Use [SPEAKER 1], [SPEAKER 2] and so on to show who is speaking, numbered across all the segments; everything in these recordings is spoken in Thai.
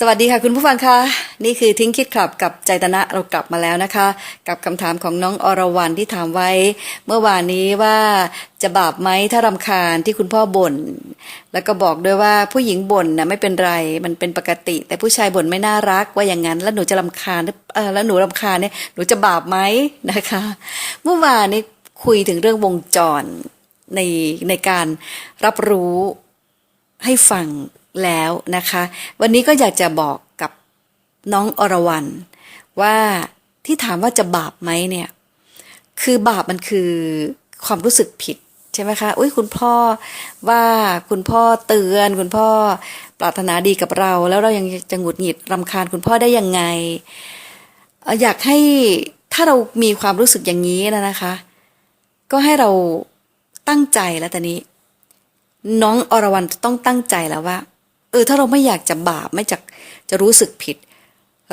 [SPEAKER 1] สวัสดีค่ะคุณผู้ฟังคะนี่คือทิ้งคิดขับกับใจตนะเรากลับมาแล้วนะคะ กับคำถามของน้องอรวรรณที่ถามไว้ เมื่อวานนี้ว่าจะบาปไหมถ้ารำคาญที่คุณพ่อบ่นแล้วก็บอกด้วยว่าผู้หญิงบ่นนะไม่เป็นไรมันเป็นปกติ แต่ผู้ชายบ่นไม่น่ารักว่าอย่างนั้น แล้วหนูจะรำคาญหรือเออแล้วหนูรำคาญเนี่ยหนูจะบาปไหมนะคะ เมื่อวานนี้คุยถึงเรื่องวงจรในในการรับรู้ให้ฟังแล้วนะคะ วันนี้ก็อยากจะบอกกับน้องอรวรรณว่าที่ถามว่าจะบาปไหมเนี่ย คือบาปมันคือความรู้สึกผิดใช่ไหมคะ อุ้ยคุณพ่อว่าคุณพ่อเตือน คุณพ่อปรารถนาดีกับเรา แล้วเรายังจะหงุดหงิดรำคาญคุณพ่อได้ยังไง อยากให้ถ้าเรามีความรู้สึกอย่างนี้นะนะคะ ก็ให้เราตั้งใจแล้วตอนนี้ น้องอรวรรณต้องตั้งใจแล้วว่า เออถ้าเราไม่อยากจะบาปไม่จะจะรู้สึกผิด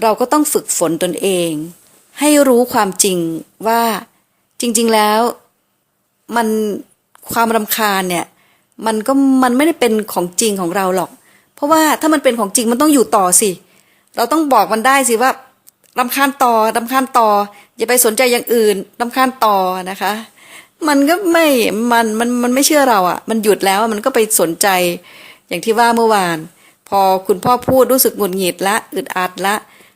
[SPEAKER 1] เราก็ต้องฝึกฝนตนเอง ให้รู้ความจริงว่าจริง ๆแล้ว มันความรำคาญเนี่ย มันก็มันไม่ได้เป็นของจริงของเราหรอก เพราะว่าถ้ามันเป็นของจริงมันต้องอยู่ต่อสิ เราต้องบอกมันได้สิว่ารำคาญต่อรำคาญต่อ อย่าไปสนใจอย่างอื่นรำคาญต่อนะคะ มันก็ไม่มันมันมันไม่เชื่อเราอะ่ะ มันหยุดแล้วมันก็ไปสนใจอย่างที่ว่าเมื่อวาน พอคุณพ่อพูดรู้สึกหงุดหงิดละอึดอัดละ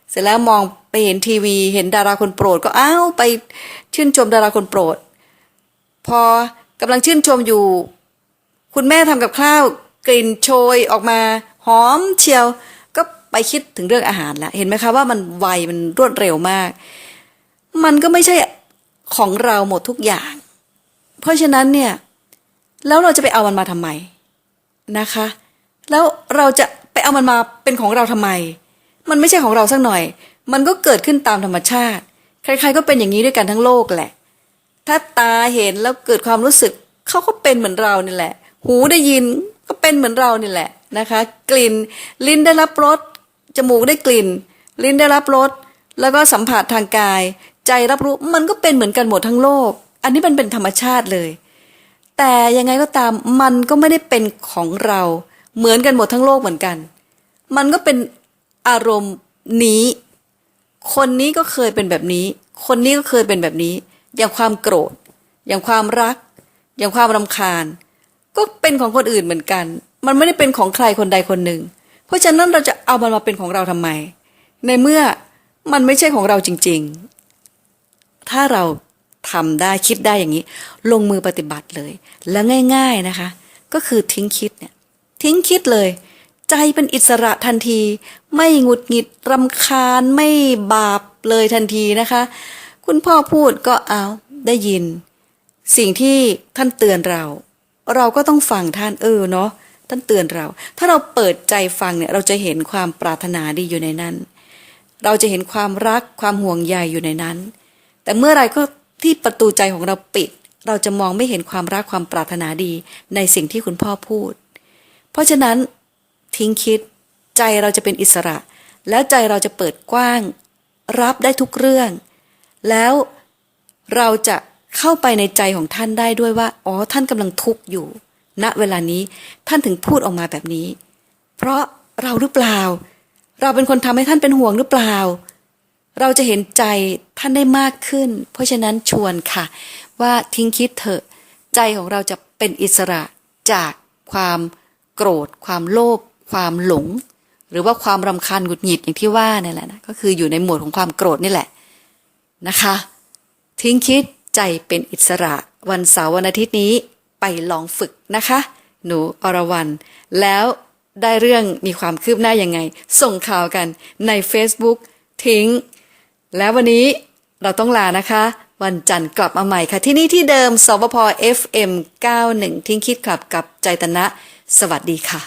[SPEAKER 1] เสร็จแล้วมองไปเห็นทีวี เห็นดาราคนโปรด ก็อ้าวไปชื่นชมดาราคนโปรด พอกำลังชื่นชมอยู่ คุณแม่ทำกับข้าวกลิ่นโชยออกมาหอมเชียว ก็ไปคิดถึงเรื่องอาหารละเห็นไหมคะว่ามันไวมันรวดเร็วมาก มันก็ไม่ใช่ของเราหมดทุกอย่าง เพราะฉะนั้นเนี่ย แล้วเราจะไปเอามันมาทำไมนะคะ แล้วเราจะ ไปเอามันมาเป็นของเราทำไม มันไม่ใช่ของเราสักหน่อย มันก็เกิดขึ้นตามธรรมชาติ ใครๆก็เป็นอย่างนี้ด้วยกันทั้งโลกแหละ ถ้าตาเห็นแล้วเกิดความรู้สึกเขาก็เป็นเหมือนเรานี่แหละ หูได้ยินก็เป็นเหมือนเรานี่แหละนะคะ กลิ่นลิ้นได้รับรสจมูกได้กลิ่น ลิ้นได้รับรสแล้วก็สัมผัสทางกาย ใจรับรู้มันก็เป็นเหมือนกันหมดทั้งโลก อันนี้มันเป็นธรรมชาติเลย แต่ยังไงก็ตามมันก็ไม่ได้เป็นของเรา เหมือนกันหมดทั้งโลกเหมือนกัน มันก็เป็นอารมณ์นี้ คนนี้ก็เคยเป็นแบบนี้ คนนี้ก็เคยเป็นแบบนี้ อย่างความโกรธ อย่างความรัก อย่างความรำคาญ ก็เป็นของคนอื่นเหมือนกัน มันไม่ได้เป็นของใครคนใดคนหนึ่ง เพราะฉะนั้นเราจะเอามันมาเป็นของเราทำไม ในเมื่อมันไม่ใช่ของเราจริง ๆ ถ้าเราทำได้คิดได้อย่างนี้ ลงมือปฏิบัติเลย แล้วง่าย ๆนะคะ ก็คือทิ้งคิดเนี่ย ทิ้งคิดเลย ใจเป็นอิสระทันที ไม่หงุดหงิดรำคาญไม่บาปเลยทันทีนะคะ คุณพ่อพูดก็เอาได้ยิน สิ่งที่ท่านเตือนเรา เราก็ต้องฟังท่านเออเนาะท่านเตือนเรา ถ้าเราเปิดใจฟังเนี่ยเราจะเห็นความปรารถนาดีอยู่ในนั้น เราจะเห็นความรักความห่วงใยอยู่ในนั้น แต่เมื่อไรก็ที่ประตูใจของเราปิด เราจะมองไม่เห็นความรักความปรารถนาดีในสิ่งที่คุณพ่อพูด เพราะฉะนั้นทิ้งคิดใจเราจะเป็นอิสระ แล้วใจเราจะเปิดกว้าง รับได้ทุกเรื่อง แล้วเราจะเข้าไปในใจของท่านได้ด้วยว่า อ๋อท่านกำลังทุกข์อยู่ ณเวลานี้ท่านถึงพูดออกมาแบบนี้ เพราะเราหรือเปล่า เราเป็นคนทำให้ท่านเป็นห่วงหรือเปล่า เราจะเห็นใจท่านได้มากขึ้น เพราะฉะนั้นชวนค่ะ ว่าทิ้งคิดเถอะ ใจของเราจะเป็นอิสระจากความ โกรธ ความโลภความหลง หรือว่าความรำคาญหงุดหงิดอย่างที่ว่านี่แหละนะก็คืออยู่ในหมวดของความโกรธนี่แหละนะคะ ทิ้งคิดใจเป็นอิสระวันเสาร์วันอาทิตย์นี้ไปลองฝึกนะคะ หนูอรวรรณแล้วได้เรื่องมีความคืบหน้ายังไง ส่งข่าวกันใน Facebook ทิ้ง แล้ววันนี้เราต้องลานะคะ วันจันทร์กลับมาใหม่ค่ะ ที่นี่ที่เดิมสบพ FM 91 ทิ้งคิดขับกับใจตนะ สวัสดีค่ะ